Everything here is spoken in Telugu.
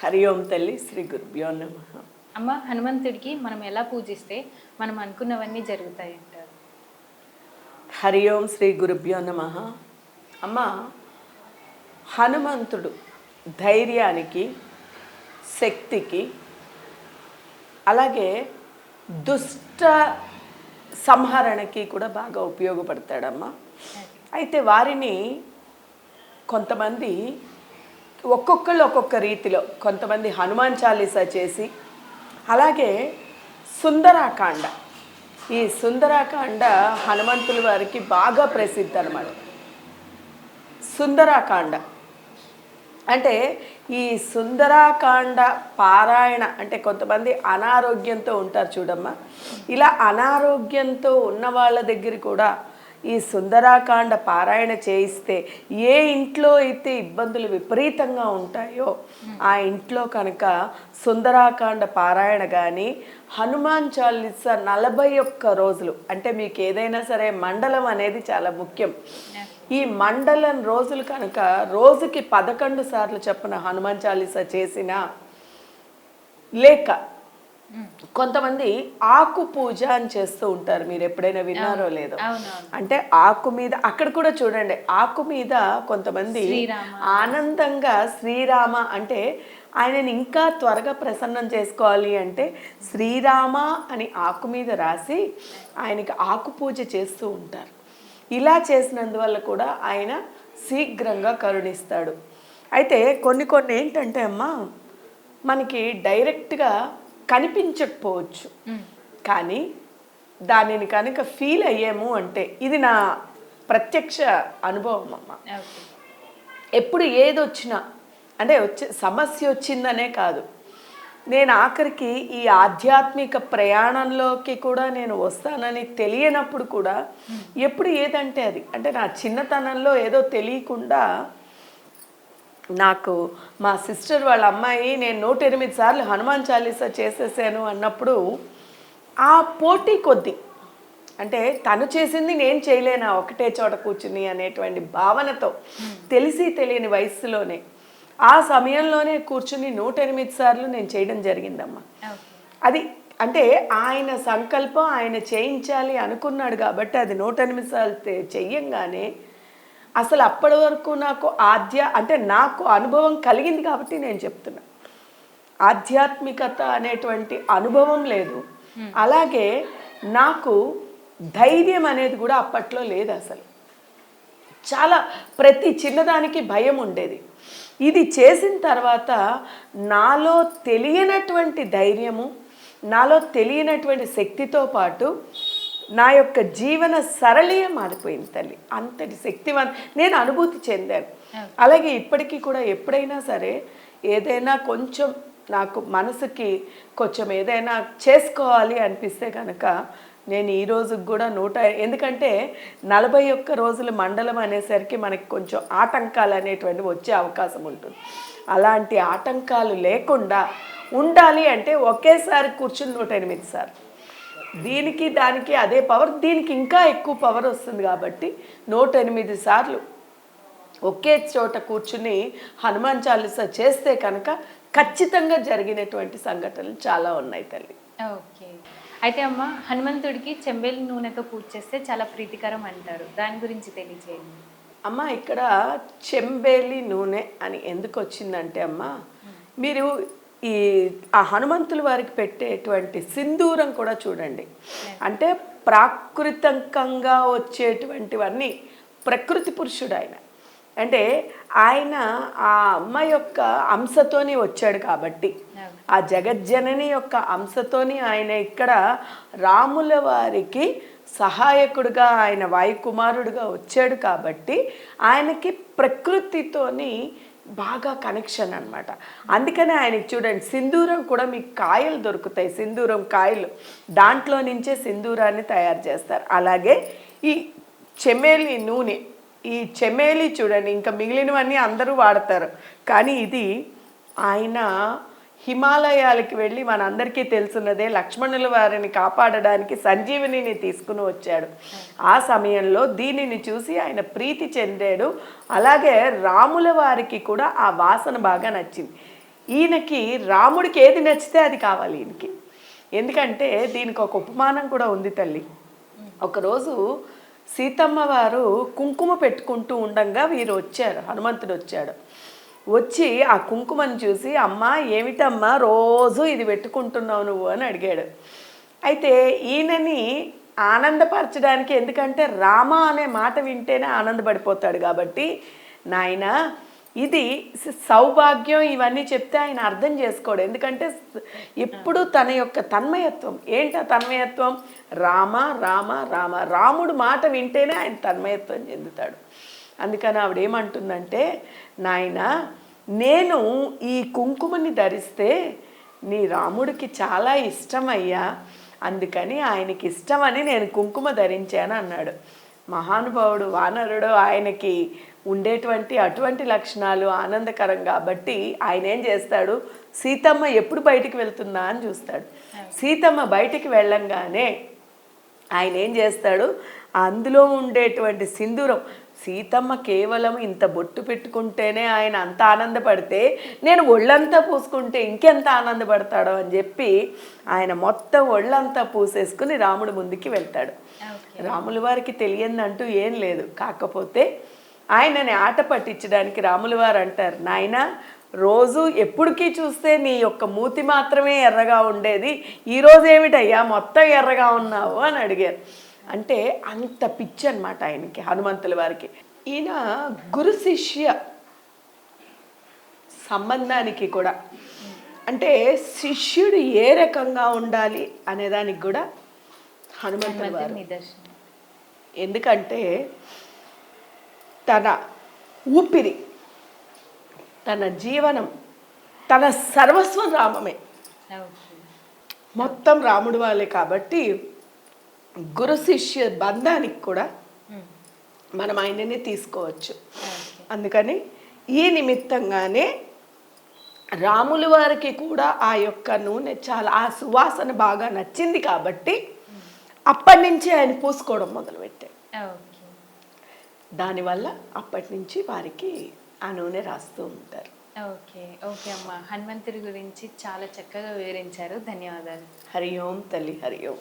హరి ఓం తల్లి శ్రీ గురుభ్యో నమ. అమ్మ హనుమంతుడికి మనం ఎలా పూజిస్తే మనం అనుకున్నవన్నీ జరుగుతాయి అంటారు హరి ఓం శ్రీ గురుభ్యో నమ. అమ్మ హనుమంతుడు ధైర్యానికి శక్తికి అలాగే దుష్ట సంహరణకి కూడా బాగా ఉపయోగపడతాడమ్మా. అయితే వారిని కొంతమంది ఒక్కొక్కళ్ళు ఒక్కొక్క రీతిలో కొంతమంది హనుమాన్ చాలీసా చేసి అలాగే సుందరాకాండ. ఈ సుందరాకాండ హనుమంతుల వారికి బాగా ప్రసిద్ధి అనమాట సుందరాకాండ. అంటే ఈ సుందరాకాండ పారాయణ అంటే కొంతమంది అనారోగ్యంతో ఉంటారు చూడమ్మా. ఇలా అనారోగ్యంతో ఉన్న వాళ్ళ దగ్గర కూడా ఈ సుందరాకాండ పారాయణ చేయిస్తే ఏ ఇంట్లో అయితే ఇబ్బందులు విపరీతంగా ఉంటాయో ఆ ఇంట్లో కనుక సుందరాకాండ పారాయణ కానీ హనుమాన్ చాలీస నలభై ఒక్క రోజులు అంటే మీకు ఏదైనా సరే మండలం అనేది చాలా ముఖ్యం. ఈ మండలం రోజులు కనుక రోజుకి పదకొండు సార్లు చెప్పిన హనుమాన్ చాలీస చేసిన లేక కొంతమంది ఆకు పూజ అని చేస్తూ ఉంటారు. మీరు ఎప్పుడైనా విన్నారో లేదో. అంటే ఆకు మీద అక్కడ కూడా చూడండి ఆకు మీద కొంతమంది. ఆనందంగా శ్రీరామ అంటే ఆయనని ఇంకా త్వరగా ప్రసన్నం చేసుకోవాలి అంటే శ్రీరామ అని ఆకు మీద రాసి ఆయనకి ఆకు పూజ చేస్తూ ఉంటారు. ఇలా చేసినందువల్ల కూడా ఆయన శీఘ్రంగా కరుణిస్తాడు. అయితే కొన్ని కొన్ని ఏంటంటే అమ్మా మనకి డైరెక్ట్గా కనిపించకపోవచ్చు. కానీ దానిని కనుక ఫీల్ అయ్యాము అంటే ఇది నా ప్రత్యక్ష అనుభవం అమ్మ. ఎప్పుడు ఏది వచ్చినా అంటే వచ్చే సమస్య వచ్చిందనే కాదు. నేను ఆఖరికి ఈ ఆధ్యాత్మిక ప్రయాణంలోకి కూడా నేను వస్తానని తెలియనప్పుడు కూడా ఎప్పుడు ఏదంటే అది. అంటే నా చిన్నతనంలో ఏదో తెలియకుండా నాకు మా సిస్టర్ వాళ్ళ అమ్మాయి నేను నూట ఎనిమిది సార్లు హనుమాన్ చాలీసా చేసేసాను అన్నప్పుడు ఆ పోటీ కొద్ది. అంటే తను చేసింది నేను చేయలేనా ఒకటే చోట కూర్చుని అనేటువంటి భావనతో తెలిసి తెలియని వయసులోనే ఆ సమయంలోనే కూర్చుని నూట ఎనిమిది సార్లు నేను చేయడం జరిగిందమ్మా. అది అంటే ఆయన సంకల్పం ఆయన చేయించాలి అనుకున్నాడు కాబట్టి అది నూట ఎనిమిది సార్లు చెయ్యంగానే అసలు అప్పటి వరకు నాకు ఆధ్య అంటే నాకు అనుభవం కలిగింది కాబట్టి నేను చెప్తున్నా. ఆధ్యాత్మికత అనేటువంటి అనుభవం లేదు. అలాగే నాకు ధైర్యం అనేది కూడా అప్పట్లో లేదు అసలు. చాలా ప్రతి చిన్నదానికి భయం ఉండేది. ఇది చేసిన తర్వాత నాలో తెలియనటువంటి ధైర్యము నాలో తెలియనటువంటి శక్తితో పాటు నా యొక్క జీవన సరళీయ మారిపోయింది తల్లి. అంతటి శక్తివంత నేను అనుభూతి చెందాను. అలాగే ఇప్పటికీ కూడా ఎప్పుడైనా సరే ఏదైనా కొంచెం నాకు మనసుకి కొంచెం ఏదైనా చేసుకోవాలి అనిపిస్తే కనుక నేను ఈ రోజుకి కూడా నూట ఎందుకంటే నలభై ఒక్క రోజుల మండలం అనేసరికి మనకి కొంచెం ఆటంకాలు అనేటువంటివి వచ్చే అవకాశం ఉంటుంది. అలాంటి ఆటంకాలు లేకుండా ఉండాలి అంటే ఒకేసారి కూర్చుని నూట ఎనిమిది సార్లు. దీనికి దానికి అదే పవర్ దీనికి ఇంకా ఎక్కువ పవర్ వస్తుంది కాబట్టి నూట ఎనిమిది సార్లు ఒకే చోట కూర్చుని హనుమాన్ చాలీసా చేస్తే కనుక ఖచ్చితంగా జరిగినటువంటి సంఘటనలు చాలా ఉన్నాయి తల్లి. ఓకే. అయితే అమ్మ హనుమంతుడికి చెంబేలి నూనెతో పూజ చేస్తే చాలా ప్రీతికరం అంటారు. దాని గురించి తెలియచేయండి. అమ్మ ఇక్కడ చెంబేలి నూనె అని ఎందుకు వచ్చిందంటే అమ్మ మీరు ఈ ఆ హనుమంతుల వారికి పెట్టేటువంటి సింధూరం కూడా చూడండి. అంటే ప్రాకృతికంగా వచ్చేటువంటివన్నీ ప్రకృతి పురుషుడు ఆయన అంటే ఆయన ఆ అమ్మ యొక్క అంశతోనే వచ్చాడు కాబట్టి ఆ జగజ్జనని యొక్క అంశతోని ఆయన ఇక్కడ రాముల వారికి సహాయకుడుగా ఆయన వాయుకుమారుడుగా వచ్చాడు కాబట్టి ఆయనకి ప్రకృతితోని బాగా కనెక్షన్ అనమాట అందుకనే ఆయనకి చూడండి సింధూరం కూడా మీకు కాయలు దొరుకుతాయి. సింధూరం కాయలు. దాంట్లో నుంచే సింధూరాన్ని తయారు చేస్తారు. అలాగే ఈ చెమేలి నూనె ఈ చెమేలి చూడండి ఇంకా మిగిలినవన్నీ అందరూ వాడతారు. కానీ ఇది ఆయన హిమాలయాలకి వెళ్ళి మనందరికీ తెలుసున్నదే లక్ష్మణుల వారిని కాపాడడానికి సంజీవినిని తీసుకుని వచ్చాడు. ఆ సమయంలో దీనిని చూసి ఆయన ప్రీతి చెందాడు. అలాగే రాముల వారికి కూడా ఆ వాసన బాగా నచ్చింది. ఈయనకి రాముడికి ఏది నచ్చితే అది కావాలి ఈయనకి. ఎందుకంటే దీనికి ఒక ఉపమానం కూడా ఉంది తల్లి. ఒకరోజు సీతమ్మ వారు కుంకుమ పెట్టుకుంటూ ఉండంగా వీరు వచ్చారు హనుమంతుడు వచ్చాడు. వచ్చి ఆ కుంకుమని చూసి అమ్మా ఏమిటమ్మా రోజు ఇది పెట్టుకుంటున్నావు నువ్వు? అని అడిగాడు. అయితే ఈయనని ఆనందపరచడానికి ఎందుకంటే రామ అనే మాట వింటేనే ఆనందపడిపోతాడు కాబట్టి నాయన ఇది సౌభాగ్యం ఇవన్నీ చెప్తే ఆయన అర్థం చేసుకోడు. ఎందుకంటే ఎప్పుడు తన యొక్క తన్మయత్వం. ఏంట తన్మయత్వం? రామ రామ రామ. రాముడు మాట వింటేనే ఆయన తన్మయత్వం చెందుతాడు. అందుకని ఆవిడ ఏమంటుందంటే నాయన నేను ఈ కుంకుమని ధరిస్తే నీ రాముడికి చాలా ఇష్టమయ్యా. అందుకని ఆయనకి ఇష్టమని నేను కుంకుమ ధరించాను అన్నాడు. మహానుభావుడు వానరుడు ఆయనకి ఉండేటువంటి అటువంటి లక్షణాలు ఆనందకరం కాబట్టి ఆయన ఏం చేస్తాడు? సీతమ్మ ఎప్పుడు బయటికి వెళ్తుందా? అని చూస్తాడు. సీతమ్మ బయటికి వెళ్ళంగానే ఆయన ఏం చేస్తాడు? అందులో ఉండేటువంటి సింధూరం సీతమ్మ కేవలం ఇంత బొట్టు పెట్టుకుంటేనే ఆయన అంత ఆనందపడితే నేను ఒళ్ళంతా పూసుకుంటే ఇంకెంత ఆనందపడతాడో అని చెప్పి ఆయన మొత్తం ఒళ్ళంతా పూసేసుకుని రాముడు ముందుకి వెళ్తాడు. రాముల వారికి తెలియందంటూ ఏం లేదు. కాకపోతే ఆయనని ఆట పట్టించడానికి రాముల వారు అంటారు నాయన రోజు ఎప్పటికీ చూస్తే నీ యొక్క మూతి మాత్రమే ఎర్రగా ఉండేది. ఈరోజు ఏమిటయ్యా మొత్తం ఎర్రగా ఉన్నావు? అని అడిగారు. అంటే అంత పిచ్చి అనమాట ఆయనకి హనుమంతుల వారికి. ఈయన గురు శిష్య సంబంధానికి కూడా. అంటే శిష్యుడు ఏ రకంగా ఉండాలి అనేదానికి కూడా హనుమంతుల వారు. ఎందుకంటే తన ఊపిరి తన జీవనం తన సర్వస్వం రామమే. మొత్తం రాముడు వాళ్ళే కాబట్టి గురు శిష్య బంధానికి కూడా ఉమ్. మనం ఆయనని తీసుకోవచ్చు. అందుకని ఈ నిమిత్తంగానే రాముల వారికి కూడా ఆ యొక్క నూనె చాలా ఆ సువాసన బాగా నచ్చింది కాబట్టి అప్పటి నుంచి ఆయన పూసుకోవడం మొదలుపెట్టారు. ఓకే దానివల్ల అప్పటి నుంచి వారికి ఆ నూనె రాస్తూ ఉంటారు. ఓకే ఓకే అమ్మ. హనుమంతుడి గురించి చాలా చక్కగా వివరించారు. ధన్యవాదాలు. హరి ఓం తల్లి హరి ఓం.